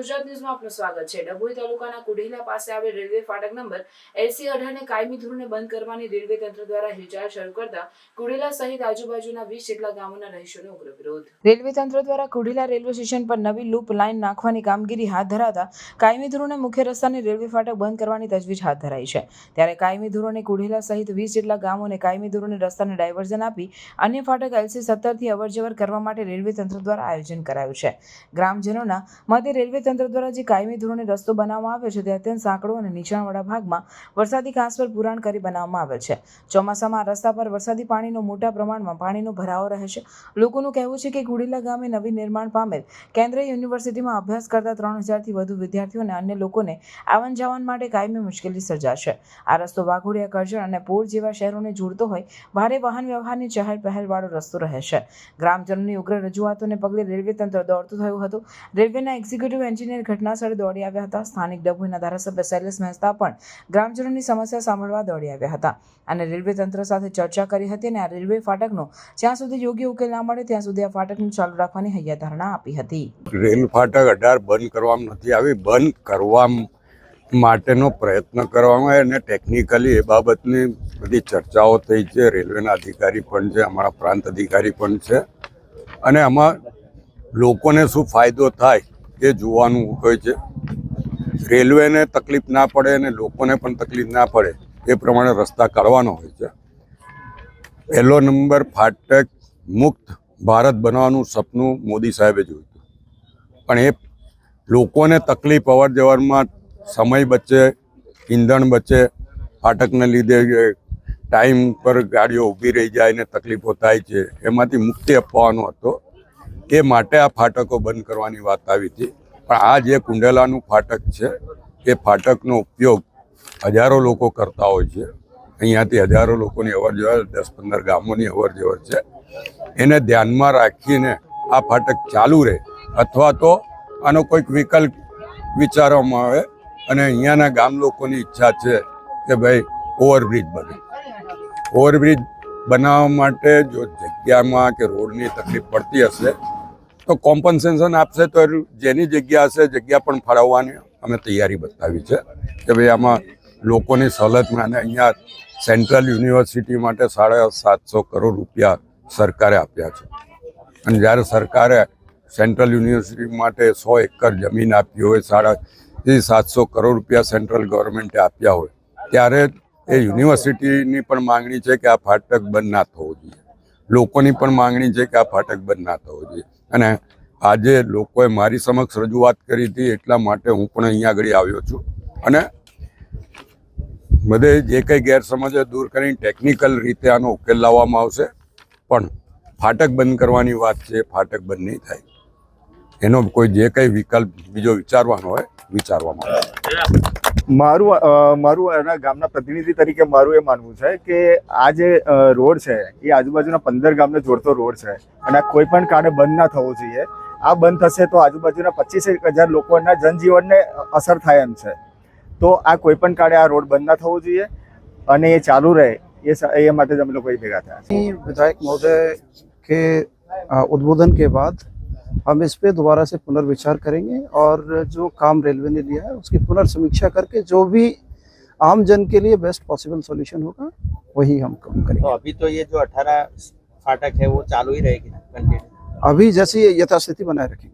ગુજરાત ન્યૂઝમાં આપનું સ્વાગત છે. ડભોઈ તાલુકાના કુઢેલા પાસે આવેલ રેલવે ફાટક નંબર એલસી અઢારને કાયમી ધોરણે બંધ કરવાની રેલવે તંત્ર દ્વારા હિલચાલ શરૂ કરતા કુઢેલા સહિત આજુબાજુના વીસ જેટલા ગામોના રહીશોનો ઉગ્ર વિરોધ. રેલવે તંત્ર દ્વારા કુઢેલા રેલવે સ્ટેશન પર નવી લૂપ લાઇન નાખવાની કામગીરી હાથ ધરાતા કાયમી ધોરણે મુખ્ય રસ્તાની રેલવે ફાટક બંધ કરવાની તજવીજ હાથ ધરાઈ છે. ત્યારે કાયમી ધોરણે કુઢેલા સહિત વીસ જેટલા ગામોને કાયમી ધોરણે રસ્તાને ડાયવર્ઝન આપી અન્ય ફાટક એલસી સત્તરથી અવરજવર કરવા માટે રેલવે તંત્ર દ્વારા આયોજન કરાયું છે. ગ્રામજનોના મતે રેલવે તંત્ર દ્વારા જે કાયમી ધોરણે રસ્તો બનાવવામાં આવ્યો છે, તે અત્યંત સાંકડો અને નીચાણવાળા ભાગમાં વરસાદી ઘાસ પર પુરાણ કરી બનાવવામાં આવેલ છે. ચોમાસામાં રસ્તા પર વરસાદી પાણીનો મોટા પ્રમાણમાં પાણીનો ભરાવો રહે છે. લોકોનું કહેવું છે કે ગુડીલા ગામે નવી નિર્માણ પામેલ કેન્દ્રીય યુનિવર્સિટીમાં અભ્યાસ કરતા ત્રણ હજારથી વધુ વિદ્યાર્થીઓ અને અન્ય લોકોને આવન જાવન માટે કાયમી મુશ્કેલી સર્જાશે. આ રસ્તો વાઘોડિયા, કરજણ અને પોર જેવા શહેરોને જોડતો હોય, ભારે વાહન વ્યવહારની ચહેલ પહેલવાળો રસ્તો રહે છે. ગ્રામજનોની ઉગ્ર રજૂઆતોને પગલે રેલવે તંત્ર દોડતું થયું હતું. રેલવેના એક્ઝિક્યુટિવ એન્જિનિયર ઘટનાસ્થળે દોડી આવ્યા હતા. સ્થાનિક ડભોઈના ધારાસભ્ય શૈલેષ મહેતા પણ ગ્રામજનોની સમસ્યા સાંભળવા દોડી આવ્યા હતા અને રેલવે તંત્ર સાથે ચર્ચા કરી હતી અને આ રેલવે ફાટકનો જ્યાં સુધી યોગ્ય ઉકેલ ના મળે ત્યાં સુધી આ ફાટકને ચાલુ રાખવાની હૈયાધારણા આપી હતી. રેલ ફાટક અઢાર બંધ કરવામાં નથી આવી, બંધ કરવા માટેનો પ્રયત્ન કરવામાં આવે અને ટેકનિકલી એ બાબતની બધી ચર્ચાઓ થઈ છે. રેલવેના અધિકારી પણ છે, અમારા પ્રાંત અધિકારી પણ છે અને આમાં લોકોને શું ફાયદો થાય એ જોવાનું હોય છે. રેલવેને તકલીફ ના પડે અને લોકોને પણ તકલીફ ના પડે, એ પ્રમાણે રસ્તા કાઢવાનો હોય છે. પહેલો નંબર ફાટક મુક્ત ભારત બનાવવાનું સપનું મોદી સાહેબે જોયું હતું. પણ એ લોકોને તકલીફ અવર જવરમાં સમય બચે, ઈંધણ બચે, ફાટકને લીધે ટાઈમ પર ગાડીઓ ઊભી રહી જાય ને તકલીફો થાય છે. એમાંથી મુક્તિ અપાવવાનો હતો. એ માટે આ ફાટકો બંધ કરવાની વાત આવી હતી. પણ આ જે કુંડેલાનું ફાટક છે, એ ફાટકનો ઉપયોગ હજારો લોકો કરતા હોય છે. અહીંયાથી હજારો લોકોની અવર જવર દસ પંદર ગામોની અવર જવર છે. એને ધ્યાનમાં રાખીને આ ફાટક ચાલુ રહે. અથવા તો આનો કોઈક વિકલ્પ વિચારવામાં આવે અને અહીંયાના ગામ લોકોની ઈચ્છા છે કે ભાઈ ઓવરબ્રિજ બને. ઓવરબ્રિજ બનાવવા માટે જો જગ્યામાં કે રોડની તકલીફ પડતી હશે તો કોમ્પન્સેશન આપશે તો જેની જગ્યા હશે, જગ્યા પણ ફાળવવાની અમે તૈયારી બતાવી છે કે ભાઈ આમાં લોકોની સવલતમાં અને અહીંયા સેન્ટ્રલ યુનિવર્સિટી માટે સાડા સાતસો કરોડ રૂપિયા સરકારે આપ્યા છે. અને જ્યારે સરકારે સેન્ટ્રલ યુનિવર્સિટી માટે સો એકર જમીન આપી હોય, સાડા સાતસો કરોડ રૂપિયા સેન્ટ્રલ ગવર્મેન્ટે આપ્યા હોય, ત્યારે એ યુનિવર્સિટીની પણ માંગણી છે કે આ ફાટક બંધ ના થવો જોઈએ. લોકોની પણ માંગણી છે કે આ ફાટક બંધ ના થવો જોઈએ. અને આજે લોકોએ મારી સમક્ષ રજૂઆત કરી હતી એટલા માટે હું પણ અહીંયા આગળ આવ્યો છું. અને બધે જે કંઈ ગેરસમજે દૂર કરીને ટેકનિકલ રીતે આનો ઉકેલ લાવવામાં આવશે, પણ ફાટક બંધ કરવાની વાત છે, ફાટક બંધ નહીં થાય. એનો કોઈ જે કંઈ વિકલ્પ બીજો વિચારવાનો હોય વિચારવામાં આવે. મારું મારું એના ગામના પ્રતિનિધિ તરીકે મારું એ માનવું છે કે આ જે રોડ છે એ આજુબાજુના પંદર ગામને જોડતો રોડ છે અને કોઈ પણ કારણે બંધ ના થવો જોઈએ. આ બંધ થશે તો આજુબાજુના પચીસેક હજાર લોકોના જનજીવનને અસર થાય એમ છે. તો આ કોઈ પણ કારણે આ રોડ બંધ ના થવો જોઈએ અને એ ચાલુ રહે એ એ માટે જ અમે લોકો ભેગા થયા છે વિધાયક મહોદય કે ઉદબોધન કે બાદ हम इस पे दोबारा से पुनर्विचार करेंगे और जो काम रेलवे ने लिया है उसकी पुनर्समीक्षा करके जो भी आम जन के लिए बेस्ट पॉसिबल सॉल्यूशन होगा वही हम काम तो करेंगे। अभी तो ये जो अठारह फाटक है वो चालू ही रहेगी अभी जैसी यथास्थिति बनाए रखेंगे।